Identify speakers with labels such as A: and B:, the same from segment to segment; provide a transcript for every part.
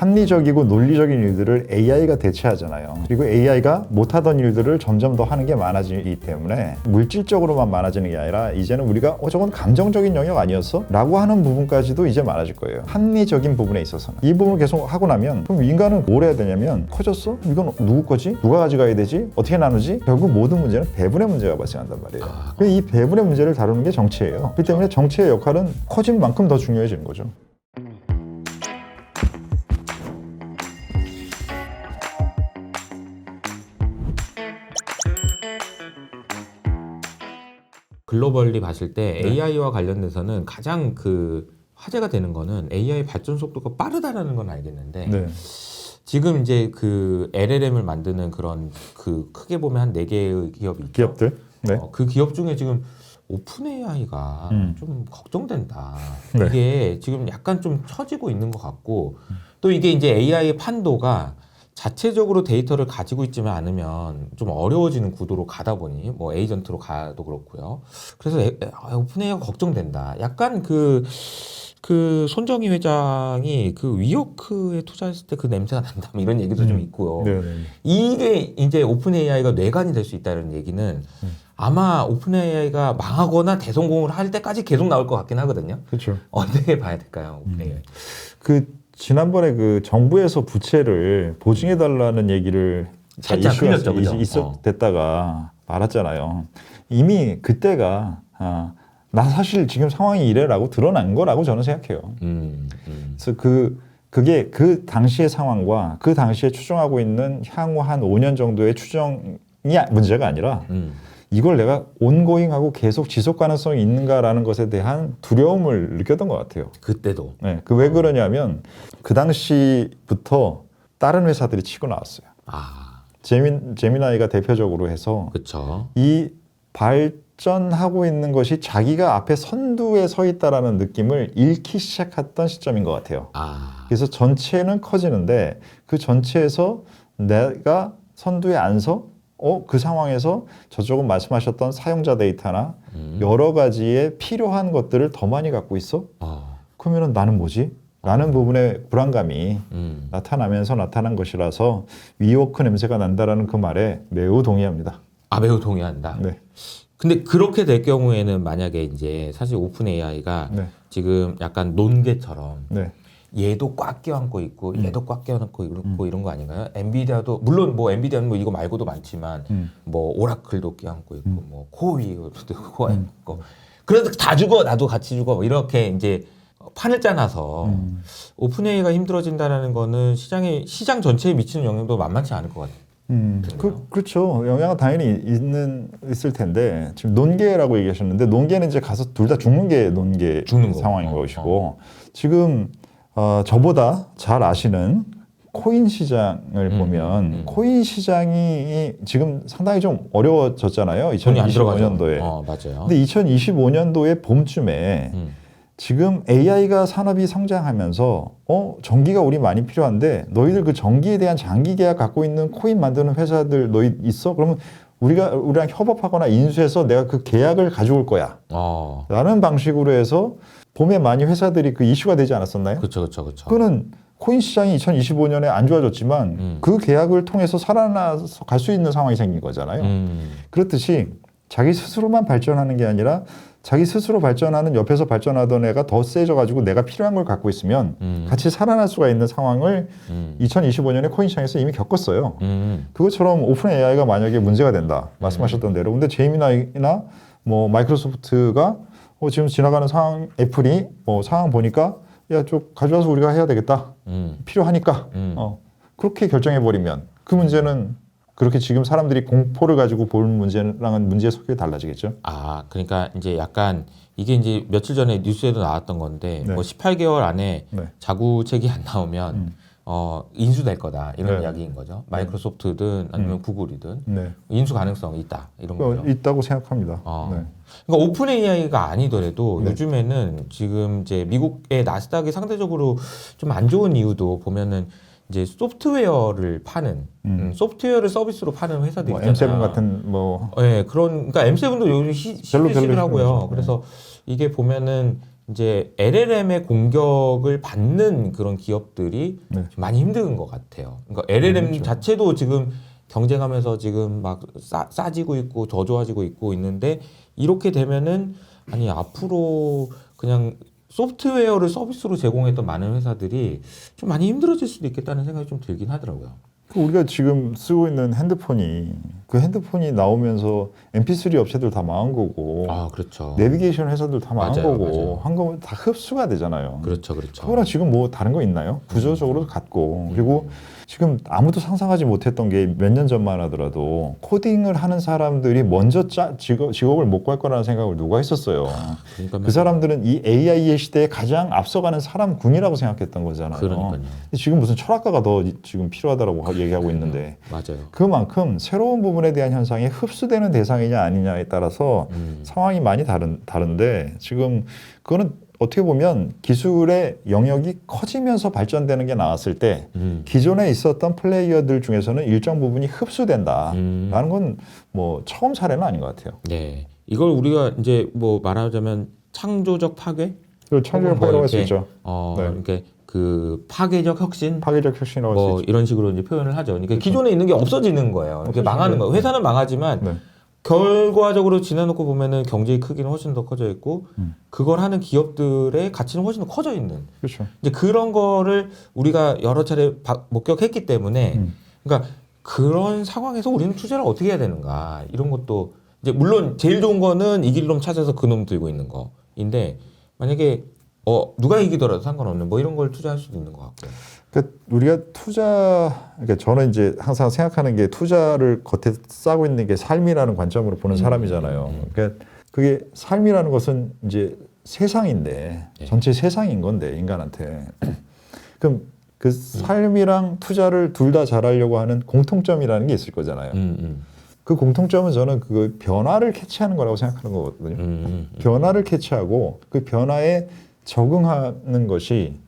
A: 합리적이고 논리적인 일들을 AI가 대체하잖아요. 그리고 AI가 못하던 일들을 점점 더 하는 게 많아지기 때문에 물질적으로만 많아지는 게 아니라 이제는 우리가 어 저건 감정적인 영역 아니었어? 라고 하는 부분까지도 이제 많아질 거예요. 합리적인 부분에 있어서는. 이 부분을 계속 하고 나면 그럼 인간은 뭘 해야 되냐면 커졌어? 이건 누구 거지? 누가 가져가야 되지? 어떻게 나누지? 결국 모든 문제는 배분의 문제가 발생한단 말이에요.
B: 아.
A: 그이 배분의 문제를 다루는 게 정치예요. 그렇기 때문에 정치의 역할은 커진 만큼 더 중요해지는 거죠.
B: 글로벌리 봤을 때
A: 네.
B: AI와 관련돼서는 가장 그 화제가 되는 거는 AI 발전 속도가 빠르다라는 건 알겠는데
A: 네.
B: 지금 이제 그 LLM을 만드는 그런 그 크게 보면 한 네 개의 기업이 있죠.
A: 기업들. 네.
B: 어, 그 기업 중에 지금 오픈 AI가
A: 음.
B: 좀 걱정된다.
A: 네.
B: 이게 지금 약간 좀 처지고 있는 것 같고 또 이게 이제 AI의 판도가 자체적으로 데이터를 가지고 있지만 않으면 좀 어려워지는 구도로 가다 보니 뭐 에이전트로 가도 그렇고요. 그래서 에- 아, 오픈 AI가 걱정된다. 약간 그 그 손정희 회장이 그 위워크에 투자했을 때 그 냄새가 난다 뭐 이런 얘기도 좀
A: 음.
B: 있고요.
A: 네. 네.
B: 이게 이제 오픈 AI가 뇌관이 될 수 있다는 얘기는 아마 오픈 AI가 망하거나 대성공을 할 때까지 계속 나올 것 같긴 하거든요.
A: 그렇죠.
B: 어떻게 봐야 될까요, 오픈 AI?
A: 그 지난번에 그 정부에서 부채를 보증해 달라는 얘기를
B: 살짝
A: 이슈가
B: 흘렸죠, 그죠?
A: 있- 있었
B: 어.
A: 됐다가 말았잖아요. 이미 그때가 아, 나 사실 지금 상황이 이래라고 드러난 거라고 저는 생각해요.
B: 음, 음.
A: 그래서 그 그게 그 당시의 상황과 그 당시에 추정하고 있는 향후 한 5년 정도의 추정이 문제가 아니라
B: 음.
A: 이걸 내가 온고잉하고 계속 지속 가능성이 있는가라는 것에 대한 두려움을 느꼈던 것 같아요.
B: 그때도
A: 네, 그 왜 그러냐면 그 당시부터 다른 회사들이 치고 나왔어요.
B: 아,
A: 제민 제미나이가 대표적으로 해서
B: 그쵸.
A: 이 발전하고 있는 것이 자기가 앞에 선두에 서 있다라는 느낌을 잃기 시작했던 시점인 것 같아요.
B: 아,
A: 그래서 전체는 커지는데 그 전체에서 내가 선두에 안 서? 어, 그 상황에서 저쪽은 말씀하셨던 사용자 데이터나
B: 음.
A: 여러 가지에 필요한 것들을 더 많이 갖고 있어?
B: 어,
A: 그러면은 나는 뭐지? 라는 부분의 불안감이
B: 음.
A: 나타나면서 나타난 것이라서 위워크 냄새가 난다라는 그 말에 매우 동의합니다.
B: 아, 매우 동의한다.
A: 네.
B: 근데 그렇게 될 경우에는 만약에 이제 사실 오픈 AI가
A: 네.
B: 지금 약간 논개처럼
A: 네.
B: 얘도 꽉 껴안고 있고
A: 음.
B: 얘도 꽉 껴안고 있고 이런 거 아닌가요? 엔비디아도 물론 뭐 엔비디아는 뭐 이거 말고도 많지만
A: 음.
B: 뭐 오라클도 껴안고 있고 뭐 코위도 껴안고 그래도 다 죽어 나도 같이 죽어 뭐 이렇게 이제 판을 짜놔서
A: 음.
B: 오픈 AI가 힘들어진다라는 거는 시장에 시장 전체에 미치는 영향도 만만치 않을 것 같아요.
A: 음, 그, 그렇죠. 영향은 당연히 있는 있을 텐데 지금 논계라고 얘기하셨는데 논계는 이제 가서 둘 다 죽는 게 논계
B: 죽는 거.
A: 상황인
B: 어,
A: 것이고 지금 어, 저보다 잘 아시는 코인 시장을
B: 음,
A: 보면
B: 음.
A: 코인 시장이 지금 상당히 좀 어려워졌잖아요.
B: 돈이 안 들어가죠.
A: 2025년도에.
B: 어 맞아요.
A: 근데 2025년도에 봄쯤에
B: 음.
A: 지금 AI가 산업이 성장하면서 어 전기가 우리 많이 필요한데 너희들 그 전기에 대한 장기 계약 갖고 있는 코인 만드는 회사들 너희 있어? 그러면 우리가 우리랑 협업하거나 인수해서 내가 그 계약을 가져올 거야.
B: 어
A: 라는 방식으로 해서 봄에 많이 회사들이 그 이슈가 되지 않았었나요?
B: 그렇죠 그렇죠 그렇죠.
A: 그거는 코인 시장이 2025년에 안 좋아졌지만
B: 음.
A: 그 계약을 통해서 살아나서 갈 수 있는 상황이 생긴 거잖아요.
B: 음.
A: 그렇듯이 자기 스스로만 발전하는 게 아니라 자기 스스로 발전하는 옆에서 발전하던 애가 더 세져가지고 내가 필요한 걸 갖고 있으면
B: 음.
A: 같이 살아날 수가 있는 상황을
B: 음.
A: 2025년에 코인 시장에서 이미 겪었어요.
B: 음.
A: 그것처럼 오픈 AI가 만약에 문제가 된다. 말씀하셨던 대로. 근데 제이미나이나 뭐 마이크로소프트가 어, 지금 지나가는 상황, 애플이 뭐 상황 보니까 야, 좀 가져와서 우리가 해야 되겠다.
B: 음.
A: 필요하니까.
B: 음.
A: 어, 그렇게 결정해 버리면 그 문제는 그렇게 지금 사람들이 공포를 가지고 볼 문제랑은 문제의 성격이 달라지겠죠.
B: 아, 그러니까 이제 약간 이게 이제 며칠 전에 뉴스에도 나왔던 건데
A: 네.
B: 뭐 18개월 안에
A: 네.
B: 자구책이 안 나오면
A: 음.
B: 어 인수될 거다 이런
A: 네.
B: 이야기인 거죠. 마이크로소프트든 아니면 구글이든
A: 네.
B: 인수 가능성이 있다 이런
A: 어,
B: 거죠.
A: 있다고 생각합니다.
B: 어.
A: 네.
B: 그러니까 오픈 AI가 아니더라도
A: 네.
B: 요즘에는 지금 이제 미국의 나스닥이 상대적으로 좀 안 좋은 이유도 보면은 이제 소프트웨어를 파는
A: 음.
B: 음, 소프트웨어를 서비스로 파는 회사들
A: 뭐
B: 있잖아요.
A: M7 같은 뭐
B: 네, 그런 그러니까 M7도 요즘 시,
A: 별로 별로
B: 시시더라고요.
A: 힘들죠.
B: 그래서 이게 보면은 이제 LLM의 공격을 받는 그런 기업들이
A: 네.
B: 좀 많이 힘든 것 같아요. 그러니까 LLM
A: 그렇죠.
B: 자체도 지금 경쟁하면서 지금 막 싸, 싸지고 있고 저조해지고 있고 있는데 이렇게 되면은 아니 앞으로 그냥 소프트웨어를 서비스로 제공했던 많은 회사들이 좀 많이 힘들어질 수도 있겠다는 생각이 좀 들긴 하더라고요.
A: 그 우리가 지금 쓰고 있는 핸드폰이 그 핸드폰이 나오면서 MP3 업체들 다 망한 거고
B: 아 그렇죠.
A: 내비게이션 회사들 다 망한
B: 맞아요,
A: 거고
B: 맞아요.
A: 한 거면 다 흡수가 되잖아요.
B: 그렇죠, 그렇죠.
A: 그거랑 지금 뭐 다른 거 있나요? 구조적으로 같고 그리고 지금 아무도 상상하지 못했던 게 몇 년 전만 하더라도 코딩을 하는 사람들이 먼저 짜, 직업, 직업을 못 구할 거라는 생각을 누가 했었어요.
B: 그러니까
A: 그 사람들은 이 AI의 시대에 가장 앞서가는 사람군이라고 생각했던 거잖아요.
B: 그러니까요.
A: 근데 지금 무슨 철학가가 더 지금 필요하다고 하- 얘기하고 있는데
B: 맞아요.
A: 그만큼 새로운 부분 에 대한 현상이 흡수되는 대상이냐 아니냐에 따라서
B: 음.
A: 상황이 많이 다른 다른데 지금 그거는 어떻게 보면 기술의 영역이 커지면서 발전되는 게 나왔을 때
B: 음.
A: 기존에 있었던 플레이어들 중에서는 일정 부분이 흡수된다라는
B: 음.
A: 건뭐 처음 사례는 아닌 것 같아요.
B: 네. 이걸 우리가 이제 뭐 말하자면 창조적 파괴?
A: 그리고 창조적
B: 혹은 뭐
A: 파괴라고 할 수 있죠.
B: 어,
A: 네.
B: 이렇게 그 파괴적 혁신?
A: 파괴적 혁신이라고 할수
B: 뭐
A: 있죠.
B: 이런 식으로 이제 표현을 하죠. 그러니까 기존에 있는 게 없어지는 거예요. 이렇게 망하는
A: 거예요.
B: 회사는 망하지만
A: 네.
B: 결과적으로 지내놓고 보면은 경제의 크기는 훨씬 더 커져 있고
A: 음.
B: 그걸 하는 기업들의 가치는 훨씬 더 커져 있는
A: 그렇죠.
B: 이제 그런 거를 우리가 여러 차례 바- 목격했기 때문에
A: 음.
B: 그러니까 그런 상황에서 우리는 투자를 어떻게 해야 되는가 이런 것도 이제 물론 제일 좋은 거는 이길 놈 찾아서 그 놈 들고 있는 거인데 만약에 어 누가 이기더라도 상관없는 뭐 이런 걸 투자할 수도 있는 것 같고요.
A: 그러니까 우리가 투자, 그러니까 저는 이제 항상 생각하는 게 투자를 겉에 싸고 있는 게 삶이라는 관점으로 보는
B: 음,
A: 사람이잖아요.
B: 음.
A: 그러니까 그게 삶이라는 것은 이제 세상인데
B: 예.
A: 전체 세상인 건데 인간한테 그럼 그 삶이랑 투자를 둘 다 잘하려고 하는 공통점이라는 게 있을 거잖아요.
B: 음, 음,
A: 그 공통점은 저는 그 변화를 캐치하는 거라고 생각하는 거거든요.
B: 음, 음, 음.
A: 변화를 캐치하고 그 변화에 적응하는 것이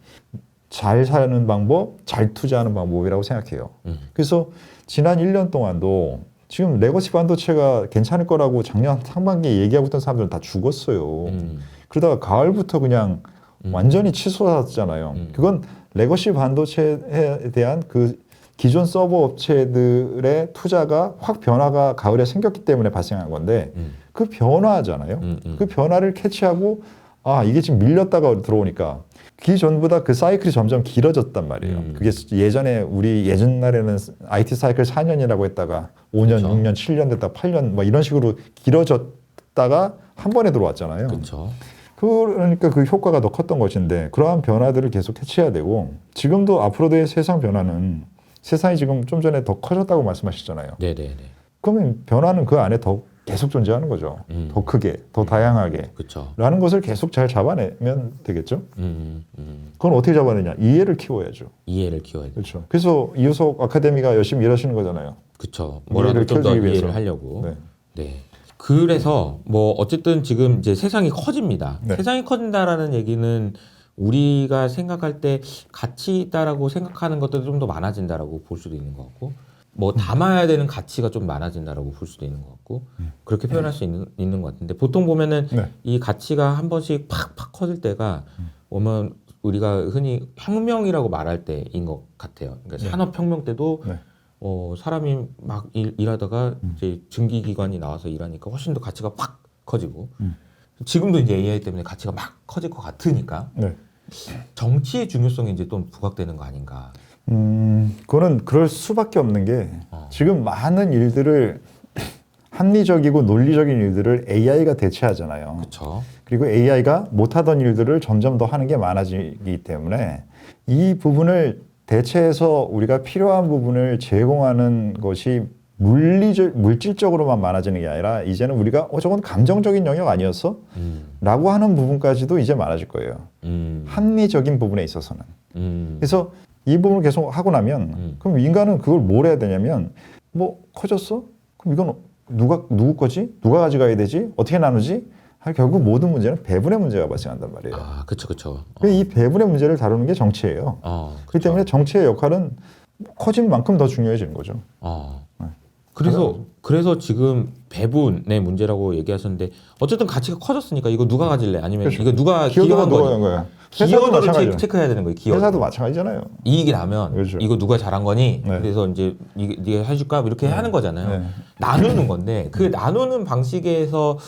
A: 잘 사는 방법, 잘 투자하는 방법이라고 생각해요.
B: 음.
A: 그래서 지난 1년 동안도 지금 레거시 반도체가 괜찮을 거라고 작년 상반기에 얘기하고 있던 사람들은 다 죽었어요.
B: 음.
A: 그러다가 가을부터 그냥
B: 음.
A: 완전히 치솟았잖아요.
B: 음.
A: 그건 레거시 반도체에 대한 그 기존 서버 업체들의 투자가 확 변화가 가을에 생겼기 때문에 발생한 건데
B: 음.
A: 그 변화잖아요.
B: 음, 음.
A: 그 변화를 캐치하고 아 이게 지금 밀렸다가 들어오니까 기존보다 그 사이클이 점점 길어졌단 말이에요.
B: 음.
A: 그게 예전에 우리 예전 날에는 IT 사이클 4년이라고 했다가 5년,
B: 그렇죠.
A: 6년, 7년 됐다 8년 뭐 이런 식으로 길어졌다가 한 번에 들어왔잖아요.
B: 그렇죠.
A: 그러니까 그 효과가 더 컸던 것인데 그러한 변화들을 계속 캐치해야 되고 지금도 앞으로의 세상 변화는 세상이 지금 좀 전에 더 커졌다고 말씀하셨잖아요.
B: 네, 네, 네.
A: 그러면 변화는 그 안에 더 계속 존재하는 거죠.
B: 음.
A: 더 크게, 더 다양하게.
B: 그렇죠.
A: 라는 것을 계속 잘 잡아내면 되겠죠.
B: 음, 음, 음.
A: 그건 어떻게 잡아내냐? 이해를 키워야죠.
B: 이해를 키워야 돼.
A: 그렇죠. 그래서 이효석 아카데미가 열심히 일하시는 거잖아요.
B: 그렇죠. 뭐라도
A: 이해를
B: 좀 더
A: 키워주기
B: 이해를. 하려고.
A: 네.
B: 네. 그래서 뭐 어쨌든 지금 이제 세상이 커집니다.
A: 네.
B: 세상이 커진다라는 얘기는 우리가 생각할 때 가치 있다라고 생각하는 것들이 좀더 많아진다라고 볼 수도 있는 것 같고 뭐 담아야 되는 가치가 좀 많아진다라고 볼 수도 있는 것 같고 그렇게 표현할 수 있는, 있는 것 같은데 보통 보면은
A: 네.
B: 이 가치가 한 번씩 팍팍 커질 때가 오면 우리가 흔히 혁명이라고 말할 때인 것 같아요. 그러니까
A: 네.
B: 산업혁명 때도
A: 네.
B: 어, 사람이 막 일, 일하다가
A: 음.
B: 이제 증기기관이 나와서 일하니까 훨씬 더 가치가 팍 커지고
A: 음.
B: 지금도 이제 AI 때문에 가치가 막 커질 것 같으니까
A: 네.
B: 정치의 중요성이 이제 또 부각되는 거 아닌가.
A: 음, 그거는 그럴 수밖에 없는 게
B: 어.
A: 지금 많은 일들을 합리적이고 논리적인 일들을 AI가 대체하잖아요.
B: 그렇죠.
A: 그리고 AI가 못하던 일들을 점점 더 하는 게 많아지기 때문에 이 부분을 대체해서 우리가 필요한 부분을 제공하는 것이 물리적, 물질적으로만 많아지는 게 아니라 이제는 우리가 어, 저건 감정적인 영역 아니었어?
B: 음,
A: 라고 하는 부분까지도 이제 많아질 거예요.
B: 음,
A: 합리적인 부분에 있어서는.
B: 음,
A: 그래서 이 부분을 계속 하고 나면
B: 음.
A: 그럼 인간은 그걸 뭘 해야 되냐면 뭐 커졌어? 그럼 이건 누가 누구 거지? 누가 가져가야 되지? 어떻게 나누지? 아, 결국 모든 문제는 배분의 문제가 발생한단 말이에요.
B: 아, 그렇죠, 그렇죠.
A: 그이 배분의 문제를 다루는 게 정치예요.
B: 어,
A: 그렇기 때문에 정치의 역할은 커진 만큼 더 중요해지는 거죠.
B: 어.
A: 네.
B: 그래서 그래서 지금 배분의 문제라고 얘기하셨는데 어쨌든 가치가 커졌으니까 이거 누가 가질래? 아니면
A: 그렇죠.
B: 이거 누가
A: 기여도가
B: 기여한
A: 누가
B: 거지?
A: 한 거야? 회사도
B: 기여도를
A: 마찬가지죠.
B: 체크, 체크해야 되는 거예요. 기여.
A: 회사도 마찬가지잖아요.
B: 이익이 나면
A: 그렇죠.
B: 이거 누가 잘한 거니?
A: 네.
B: 그래서 이제 이게 해줄까? 이렇게 하는 거잖아요.
A: 네.
B: 나누는 건데 그 나누는 방식에서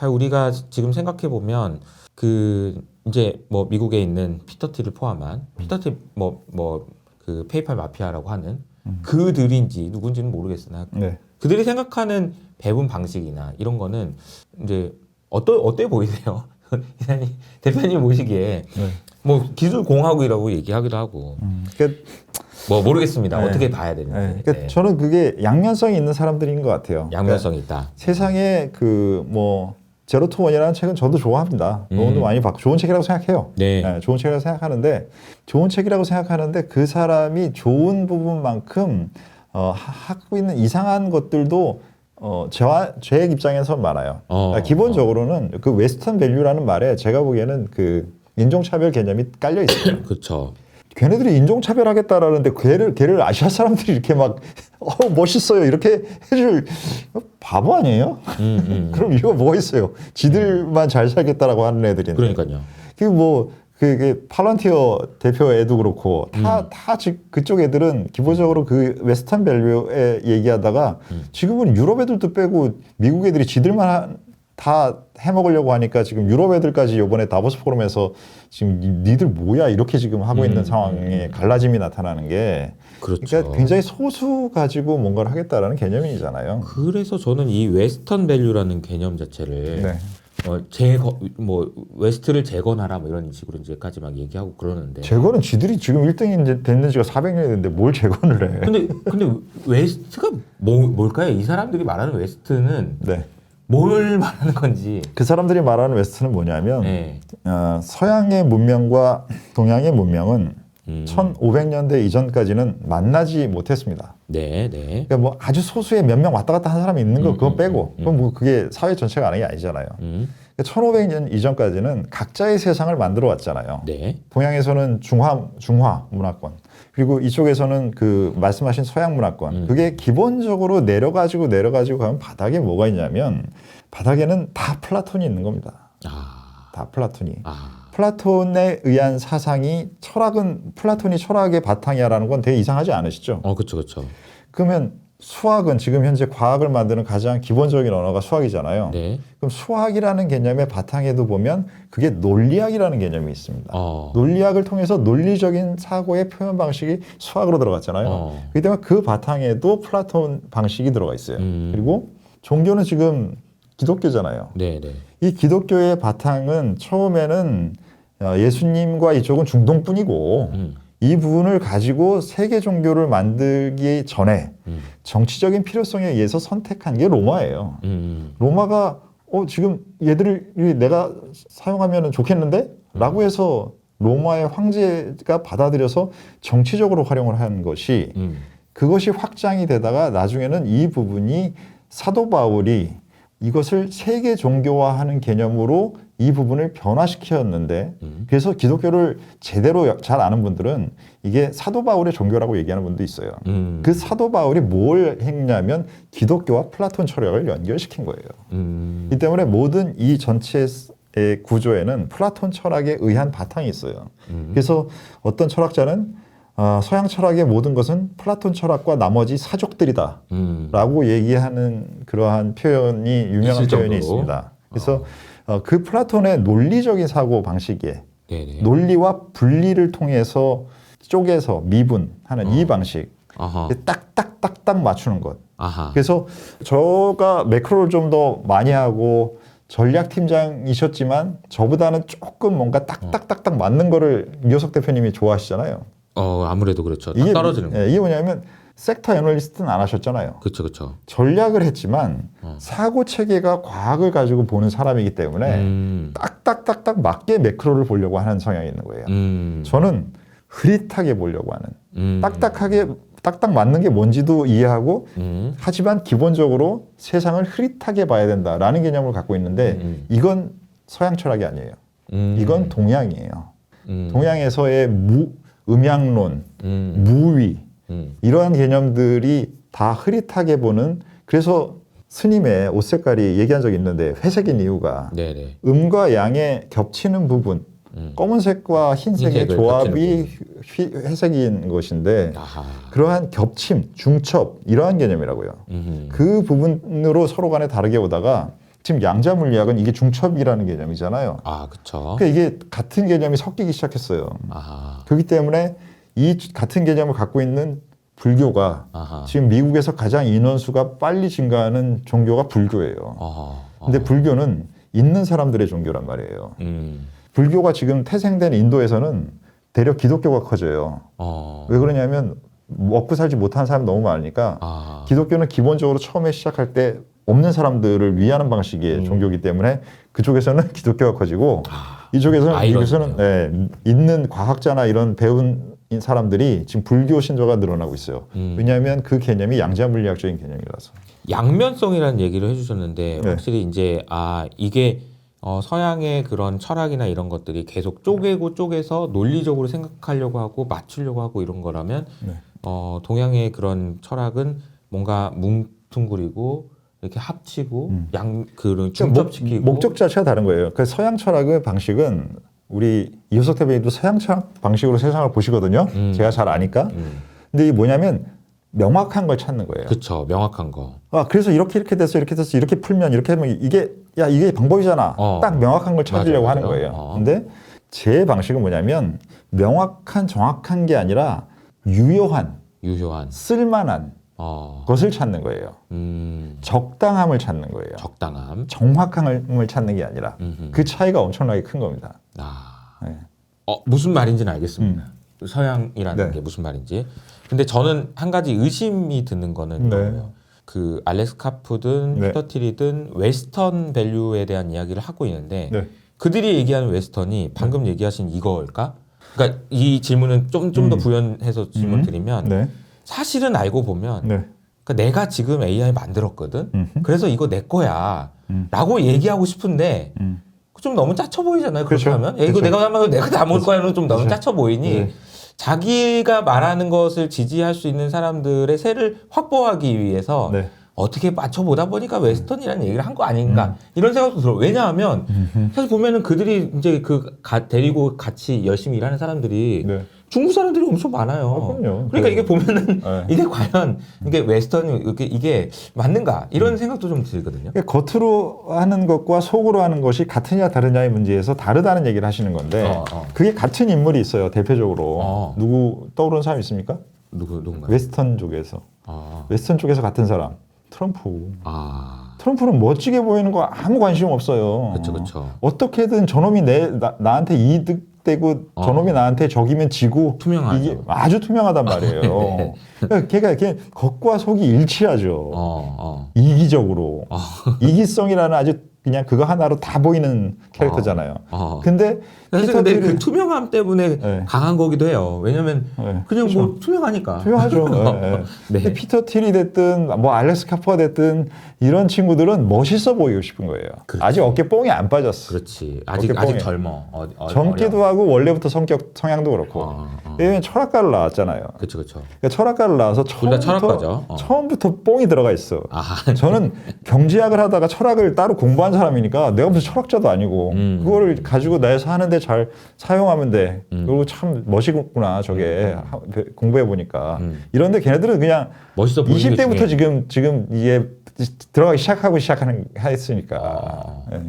B: 하, 우리가 지금 생각해 보면 그 이제 뭐 미국에 있는 피터티를 포함한 피터티 뭐 뭐 그 페이팔 마피아라고 하는 그들인지 누군지는 모르겠으나
A: 네.
B: 그들이 생각하는 배분 방식이나 이런 거는 이제 어떠 어때 보이세요? 이사님 대표님 보시기에
A: 네.
B: 뭐 기술 공화국이라고 얘기하기도 하고
A: 음, 그러니까,
B: 뭐 모르겠습니다.
A: 네.
B: 어떻게 봐야 되는지
A: 네. 그러니까
B: 네.
A: 저는 그게 양면성이 있는 사람들인 것 같아요. 그러니까
B: 양면성이 있다.
A: 세상에 그 뭐 제로 투 원이라는 책은 저도 좋아합니다.
B: 음.
A: 돈도 많이 받고 좋은 책이라고 생각해요.
B: 네.
A: 네, 좋은 책이라고 생각하는데 좋은 책이라고 생각하는데 그 사람이 좋은 부분만큼 어, 하- 하고 있는 이상한 것들도 어, 저와 제 입장에서 많아요.
B: 어,
A: 그러니까 기본적으로는 그 웨스턴 밸류라는 말에 제가 보기에는 그 인종차별 개념이 깔려 있어요.
B: 그렇죠.
A: 걔네들이 인종차별하겠다라는데 걔를 걔를 아시아 사람들이 이렇게 막 어, 멋있어요 이렇게 해줄 바보 아니에요?
B: 음, 음.
A: 그럼 이거 뭐가 있어요? 지들만 잘 살겠다라고 하는 애들인데.
B: 그러니까요.
A: 그뭐 그게 팔런티어 대표 애도 그렇고 다 다 그쪽 애들은 기본적으로 그 웨스턴 밸류에 얘기하다가 지금은 유럽 애들도 빼고 미국 애들이 지들만 한- 다 해먹으려고 하니까 지금 유럽 애들까지 이번에 다보스 포럼에서 지금 니- 니들 뭐야 이렇게 지금 하고 있는
B: 음,
A: 상황에 갈라짐이 나타나는 게
B: 그렇죠.
A: 그러니까 굉장히 소수 가지고 뭔가를 하겠다라는 개념이잖아요.
B: 그래서 저는 이 웨스턴 밸류라는 개념 자체를
A: 네.
B: 어, 제거 뭐 웨스트를 재건하라 뭐 이런 식으로 이제까지 막 얘기하고 그러는데.
A: 재건은 지들이 지금 1등이 됐는 지가 400년이 됐는데 뭘 재건을 해?
B: 근데 근데 웨스트가 뭐 뭘까요? 이 사람들이 말하는 웨스트는
A: 네.
B: 뭘 말하는 건지.
A: 그 사람들이 말하는 웨스트는 뭐냐면
B: 네.
A: 어, 서양의 문명과 동양의 문명은
B: 음.
A: 1500년대 이전까지는 만나지 못했습니다.
B: 네, 네.
A: 그러니까 뭐 아주 소수의 몇 명 왔다 갔다 하는 사람이 있는 거
B: 음,
A: 그거
B: 음,
A: 빼고
B: 음,
A: 그건 뭐 그게 사회 전체가 아는 게 아니잖아요.
B: 음.
A: 그러니까 1500년 이전까지는 각자의 세상을 만들어 왔잖아요.
B: 네.
A: 동양에서는 중화 중화 문화권 그리고 이쪽에서는 그 말씀하신 서양 문화권
B: 음.
A: 그게 기본적으로 내려가지고 내려가지고 가면 바닥에 뭐가 있냐면 바닥에는 다 플라톤이 있는 겁니다.
B: 아.
A: 다 플라톤이.
B: 아.
A: 플라톤에 의한 사상이 철학은 플라톤이 철학의 바탕이야라는 건 되게 이상하지 않으시죠?
B: 어, 그렇죠. 그렇죠.
A: 그러면 수학은 지금 현재 과학을 만드는 가장 기본적인 언어가 수학이잖아요.
B: 네.
A: 그럼 수학이라는 개념의 바탕에도 보면 그게 논리학이라는 개념이 있습니다.
B: 어.
A: 논리학을 통해서 논리적인 사고의 표현 방식이 수학으로 들어갔잖아요.
B: 어.
A: 그렇기 때문에 그 바탕에도 플라톤 방식이 들어가 있어요.
B: 음.
A: 그리고 종교는 지금 기독교잖아요.
B: 네, 네.
A: 이 기독교의 바탕은 처음에는 어, 예수님과 이쪽은 중동뿐이고
B: 음.
A: 이 부분을 가지고 세계 종교를 만들기 전에
B: 음.
A: 정치적인 필요성에 의해서 선택한 게 로마예요.
B: 음.
A: 로마가 어 지금 얘들을 내가 사용하면 좋겠는데? 라고 해서 로마의 황제가 받아들여서 정치적으로 활용을 한 것이
B: 음.
A: 그것이 확장이 되다가 나중에는 이 부분이 사도 바울이 이것을 세계 종교화하는 개념으로 이 부분을 변화시켰는데
B: 음.
A: 그래서 기독교를 제대로 잘 아는 분들은 이게 사도 바울의 종교라고 얘기하는 분도 있어요.
B: 음.
A: 그 사도 바울이 뭘 했냐면 기독교와 플라톤 철학을 연결시킨 거예요.
B: 음.
A: 이 때문에 모든 이 전체의 구조에는 플라톤 철학에 의한 바탕이 있어요.
B: 음.
A: 그래서 어떤 철학자는 어, 서양 철학의 모든 것은 플라톤 철학과 나머지 사족들이다.
B: 음.
A: 라고 얘기하는 그러한 표현이 유명한 표현이? 있습니다. 그래서 어, 그 플라톤의 논리적인 사고 방식에
B: 네, 네.
A: 논리와 분리를 통해서 쪼개서 미분하는
B: 어.
A: 이 방식. 딱딱딱딱 맞추는 것.
B: 아하.
A: 그래서 저가 매크로를 좀 더 많이 하고 전략 팀장이셨지만 저보다는 조금 뭔가 딱딱딱딱 맞는 거를 이호석 대표님이 좋아하시잖아요.
B: 어, 아무래도 그렇죠. 딱 떨어지는 거.
A: 예, 이게 뭐냐면 섹터 애널리스트는 안 하셨잖아요.
B: 그렇죠. 그렇죠.
A: 전략을 했지만
B: 어.
A: 사고 체계가 과학을 가지고 보는 사람이기 때문에
B: 음.
A: 딱딱딱딱 맞게 매크로를 보려고 하는 성향이 있는 거예요.
B: 음.
A: 저는 흐릿하게 보려고 하는
B: 음.
A: 딱딱하게 딱딱 맞는 게 뭔지도 이해하고
B: 음.
A: 하지만 기본적으로 세상을 흐릿하게 봐야 된다라는 개념을 갖고 있는데
B: 음.
A: 이건 서양 철학이 아니에요.
B: 음.
A: 이건 동양이에요.
B: 음.
A: 동양에서의 무 음양론,
B: 음.
A: 무위
B: 음.
A: 이러한 개념들이 다 흐릿하게 보는 그래서 스님의 옷 색깔이 얘기한 적이 있는데 회색인 이유가
B: 네네.
A: 음과 양의 겹치는 부분,
B: 음.
A: 검은색과 흰색의 조합이 휘- 회색인 것인데
B: 아하.
A: 그러한 겹침, 중첩 이러한 개념이라고요.
B: 음흠.
A: 그 부분으로 서로 간에 다르게 보다가 지금 양자 물리학은 이게 중첩이라는 개념이잖아요.
B: 아 그쵸.
A: 그러니까 이게 같은 개념이 섞이기 시작했어요.
B: 아하.
A: 그렇기 때문에 이 같은 개념을 갖고 있는 불교가
B: 아하.
A: 지금 미국에서 가장 인원수가 빨리 증가하는 종교가 불교예요. 근데 불교는 있는 사람들의 종교란 말이에요.
B: 음.
A: 불교가 지금 태생된 인도에서는 대략 기독교가 커져요.
B: 어.
A: 왜 그러냐면 먹고 살지 못하는 사람이 너무 많으니까
B: 아.
A: 기독교는 기본적으로 처음에 시작할 때 없는 사람들을 위하는 방식의
B: 음.
A: 종교이기 때문에 그쪽에서는 기독교가 커지고
B: 아.
A: 이쪽에서는
B: 아이러니네요.
A: 미국에서는 네, 있는 과학자나 이런 배운 사람들이 지금 불교 신조가 늘어나고 있어요.
B: 음.
A: 왜냐하면 그 개념이 양자 물리학적인 개념이라서.
B: 양면성이라는 얘기를 해주셨는데
A: 네.
B: 확실히 이제 아 이게 어, 서양의 그런 철학이나 이런 것들이 계속 쪼개고 쪼개서 논리적으로 생각하려고 하고 맞추려고 하고 이런 거라면
A: 네.
B: 어, 동양의 그런 철학은 뭔가 뭉퉁그리고 이렇게 합치고
A: 음.
B: 양 그런 중첩시키고
A: 목적 자체가 다른 거예요. 그 서양 철학의 방식은 우리 이호석 대표님도 서양 철학 방식으로 세상을 보시거든요.
B: 음.
A: 제가 잘 아니까.
B: 음,
A: 근데 이게 뭐냐면 명확한 걸 찾는 거예요.
B: 그쵸 명확한 거
A: 아, 그래서 이렇게 이렇게 됐어, 이렇게 됐어, 이렇게 풀면 이렇게 하면 이게 야 이게 방법이잖아.
B: 어.
A: 딱 명확한 걸 찾으려고
B: 맞아요,
A: 하는. 거예요.
B: 어.
A: 근데 제 방식은 뭐냐면 명확한 정확한 게 아니라 유효한
B: 유효한
A: 쓸만한
B: 어,
A: 것을 찾는 거예요.
B: 음,
A: 적당함을 찾는 거예요.
B: 적당함
A: 정확함을 찾는 게 아니라
B: 음흠.
A: 그 차이가 엄청나게 큰 겁니다.
B: 아,
A: 네.
B: 어, 무슨 말인지는 알겠습니다.
A: 음.
B: 서양이라는
A: 네.
B: 게 무슨 말인지. 근데 저는 한 가지 의심이 드는 거는
A: 네.
B: 그 알렉스 카프든
A: 네.
B: 피터틸이든 웨스턴 밸류에 대한 이야기를 하고 있는데
A: 네.
B: 그들이 얘기하는 웨스턴이 방금 얘기하신 이거일까? 그러니까 이 질문은 좀 좀더
A: 음.
B: 부연해서 질문
A: 음.
B: 드리면
A: 네.
B: 사실은 알고 보면
A: 네.
B: 그러니까 내가 지금 AI 만들었거든.
A: 음흠.
B: 그래서 이거 내 거야.
A: 음.
B: 라고 얘기하고 싶은데
A: 음.
B: 좀 너무 짜쳐 보이잖아요. 그렇게
A: 그렇죠.
B: 하면. 야, 이거
A: 그렇죠.
B: 내가 하면 내가 다 먹을 거야는 좀 너무
A: 그렇죠.
B: 짜쳐 보이니
A: 네.
B: 자기가 말하는 것을 지지할 수 있는 사람들의 세를 확보하기 위해서
A: 네.
B: 어떻게 맞춰보다 보니까 웨스턴이라는 얘기를 한 거 아닌가 이런 생각도 들어요. 왜냐하면
A: 음흠.
B: 사실 보면은 그들이 이제 그 가- 데리고 같이 열심히 일하는 사람들이
A: 네.
B: 중국 사람들이 엄청 많아요.
A: 아, 그럼요.
B: 그러니까
A: 네.
B: 이게 보면은
A: 네.
B: 이게 과연 이게 웨스턴이 이게, 이게 맞는가 이런 생각도 좀 들거든요.
A: 그러니까 겉으로 하는 것과 속으로 하는 것이 같으냐 다르냐의 문제에서 다르다는 얘기를 하시는 건데
B: 어, 어.
A: 그게 같은 인물이 있어요 대표적으로
B: 어.
A: 누구 떠오르는 사람 있습니까?
B: 누구 누군가?
A: 웨스턴 쪽에서
B: 아,
A: 웨스턴 쪽에서 같은 사람 트럼프
B: 아,
A: 트럼프는 멋지게 보이는 거 아무 관심 없어요.
B: 그렇죠, 그렇죠.
A: 어떻게든 저놈이 내 나, 나한테 이득 되고
B: 어.
A: 저놈이 나한테 적이면 지고
B: 투명하죠.
A: 이게 아주 투명하단 말이에요. 그러니까 걔가 걔 겉과 속이 일치하죠.
B: 어, 어.
A: 이기적으로
B: 어.
A: 이기성이라는 아주 그냥 그거 하나로 다 보이는 캐릭터잖아요.
B: 어.
A: 근데
B: 사실 근데 그 투명함 때문에
A: 네.
B: 강한 거기도 해요. 왜냐면
A: 네,
B: 그냥
A: 그렇죠.
B: 뭐 투명하니까.
A: 투명하죠. 예, 예.
B: 네.
A: 근데 피터 틸이 됐든 뭐 알렉스 카퍼가 됐든 이런 친구들은 멋있어 보이고 싶은 거예요.
B: 그렇지.
A: 아직 어깨 뽕이 안 빠졌어.
B: 그렇지. 아직 아직. 젊어. 어, 어,
A: 젊기도 하고 원래부터 성격 성향도 그렇고.
B: 어, 어.
A: 왜냐면 철학과를 나왔잖아요.
B: 그렇죠, 그렇죠.
A: 그러니까 철학과를 나와서 처음부터.
B: 어.
A: 처음부터 뽕이 들어가 있어.
B: 아,
A: 저는 경제학을 하다가 철학을 따로 공부한 사람이니까 내가 무슨 철학자도 아니고
B: 음.
A: 그거를 가지고 내서 하는데 잘 사용하면 돼.
B: 음.
A: 그리고 참 멋있구나 저게 하- 공부해 보니까.
B: 음.
A: 이런데 걔네들은 그냥
B: 멋있어 보이는 게
A: 20대부터
B: 중요해.
A: 지금 지금 이게 들어가기 시작하고 시작하는 했으니까.
B: 어.
A: 예.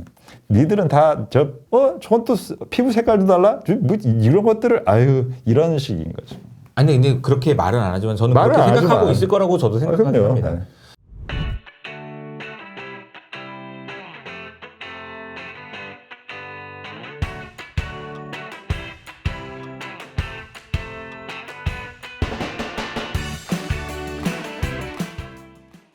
A: 니들은 다 저어 저건 또 스- 피부 색깔도 달라? 저 뭐 이런 것들을 아유 이런 식인 거죠.
B: 아니 근데 그렇게 말은 안 하지만 저는
A: 말은
B: 그렇게
A: 안
B: 생각하고
A: 하지만.
B: 있을 거라고 저도
A: 아,
B: 생각합니다.
A: 그럼요. 네.